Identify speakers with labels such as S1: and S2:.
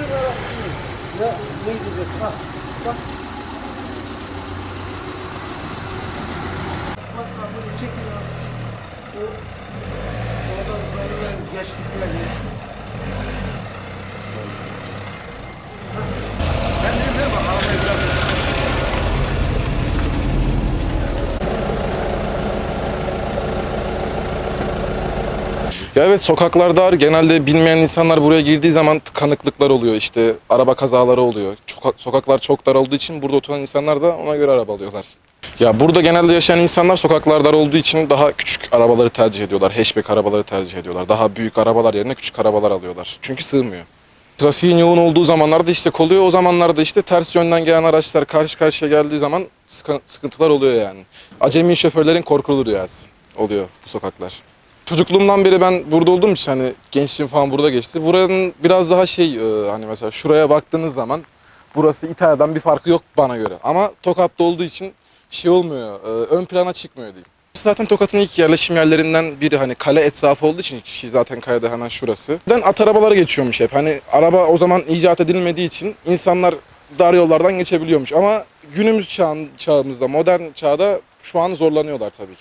S1: Bütün arasını. Ne, ne diyeceksin? Bak, bak. Bak, bak, bunu çekin abi. Bu, oradan sonra geç gitmedi.
S2: Ya evet sokaklarda genelde bilmeyen insanlar buraya girdiği zaman tıkanıklıklar oluyor işte araba kazaları oluyor. Çok, sokaklar çok dar olduğu için burada oturan insanlar da ona göre araba alıyorlar. Ya burada genelde yaşayan insanlar sokaklar dar olduğu için daha küçük arabaları tercih ediyorlar. Hatchback arabaları tercih ediyorlar. Daha büyük arabalar yerine küçük arabalar alıyorlar. Çünkü sığmıyor. Trafiğin yoğun olduğu zamanlarda işte oluyor. O zamanlarda işte ters yönden gelen araçlar karşı karşıya geldiği zaman sıkı- sıkıntılar oluyor yani. Acemi şoförlerin korkulu rüyası oluyor bu sokaklar. Çocukluğumdan beri ben burada olduğum için hani gençliğim falan burada geçti. Buranın biraz daha şey e, hani mesela şuraya baktığınız zaman burası İtalya'dan bir farkı yok bana göre. Ama Tokat'ta olduğu için şey olmuyor, e, ön plana çıkmıyor diyeyim. Zaten Tokat'ın ilk yerleşim yerlerinden biri hani kale etrafı olduğu için ki zaten kayada hemen şurası. Ben at arabaları geçiyormuş hep. Hani araba o zaman icat edilmediği için insanlar dar yollardan geçebiliyormuş. Ama günümüz çağın, çağımızda, modern çağda şu an zorlanıyorlar tabii ki.